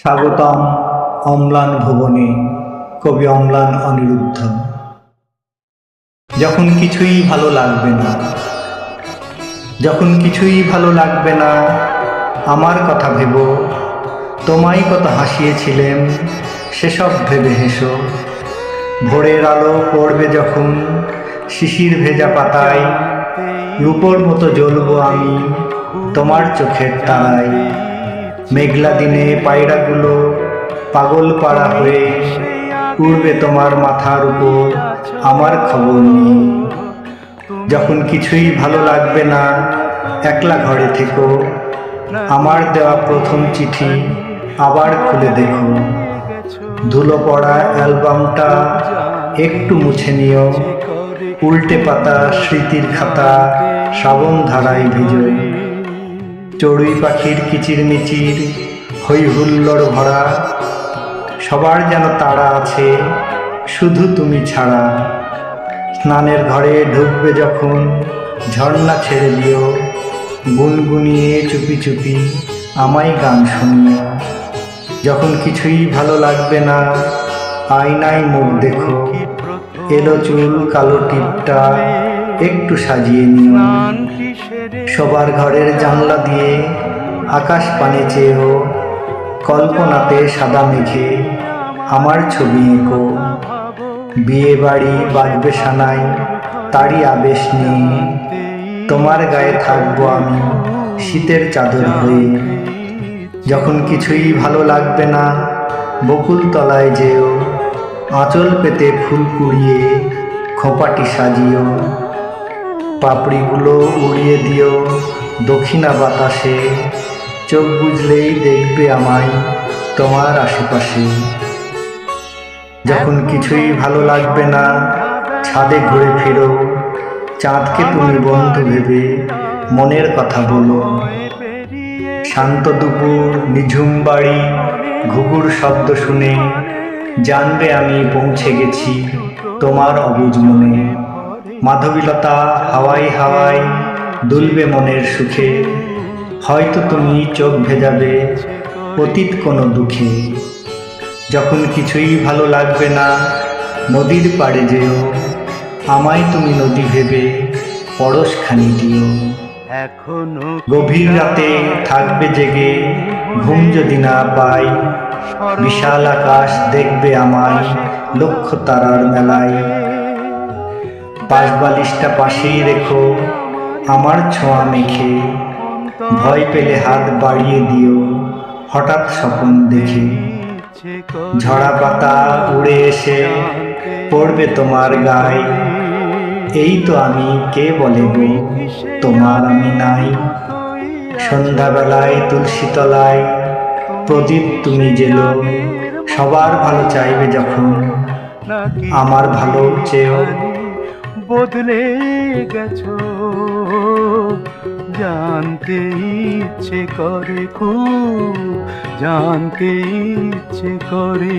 স্বাগতম অম্লান ভুবনে কবি অম্লান অনিরুদ্ধ যখন কিছুই ভালো লাগবে না, যখন কিছুই ভালো লাগবে না, আমার কথা ভেব, তোমায় কত হাসিয়েছিলেন সেসব ভেবে হেসো। ভোরের আলো পড়বে যখন শিশির ভেজা পাতায়, রূপোর মতো জ্বলবো আমি তোমার চোখের তারায়। মেঘলা দিনে পায়রাগুলো পাগল পাড়া হয়ে উড়বে তোমার মাথার উপর আমার খবর নিয়ে। যখন কিছুই ভালো লাগবে না, একলা ঘরে থেকো। আমার দেওয়া প্রথম চিঠি আবার খুলে দেখো। ধুলো পড়া অ্যালবামটা একটু মুছে নিও। উল্টে পাতা স্মৃতির খাতা শ্রাবণ ধারায় ভিজো। চড়ুই পাখির কিচির মিচির হই হুল্লোড় ভরা। সবার যেন তারা আছে, শুধু তুমি ছাড়া। স্নানের ঘরে ঢুকবে যখন ঝর্ণা ছেড়ে দিও, গুনগুনিয়ে চুপি চুপি আমায় গান শুনিও। যখন কিছুই ভালো লাগবে না, আয়নায় মুখ দেখো। এলো চুল কালো টিপটা একটু সাজিয়ে নিও। সবার ঘরের জানলা দিয়ে আকাশ পানে চেয়েও কল্পনাতে সাদা মেঘে আমার ছবি এঁকো। বিয়ে বাড়ি বাজবে সানাই তারই আবেশ নিয়ে। তোমার গায়ে থাকব আমি শীতের চাদর হয়ে। যখন কিছুই ভালো লাগবে না বকুল তলায় যেও। আঁচল পেতে ফুল কুড়িয়ে খোপাটি সাজিও। পাপড়িগুলো উড়িয়ে দিও দক্ষিণা বাতাসে। চোখ বুঝলেই দেখবে আমায় তোমার আশেপাশে। যখন কিছুই ভালো লাগবে না, ছাদে ঘুরে ফেরো। চাঁদকে তুমি বন্ধু ভেবে মনের কথা বলো। শান্ত দুপুর, নিঝুম বাড়ি, ঘুঘুর শব্দ শুনে জানবে আমি পৌঁছে গেছি তোমার অবুজ মনে। মাধবীলতা হাওয়াই হাওয়াই দুলবে মনের সুখে। হয়তো তুমি চোখ ভেজাবে অতীত কোনো দুঃখে। যখন কিছুই ভালো লাগবে না নদীর পাড়ে যেও। আমায় তুমি নদী ভেবে পরশখানি দিও। এখনও গভীর রাতে থাকবে জেগে ঘুম যদি না পাই বিশাল আকাশ দেখবে আমায় লক্ষ তারার মেলায়। পাশ বালিশটা পাশেই রেখো। আমার ছোঁয়া মেখে। ভয় পেলে হাত বাড়িয়ে দিও। হঠাৎ স্বপন দেখে। ঝরা পাতা উড়ে এসে পড়বে তোমার গায়ে। এই তো আমি, কে বলে গো? তোমার আমি নাই। সন্ধ্যাবেলায় তুলসী তলায় প্রদীপ তুমি জেলো। সবার ভালো চাইবে যখন। আমার ভালো চেয়েও বদলে গেছো। জানতে ইচ্ছে করে খুব জানতে ইচ্ছে করে।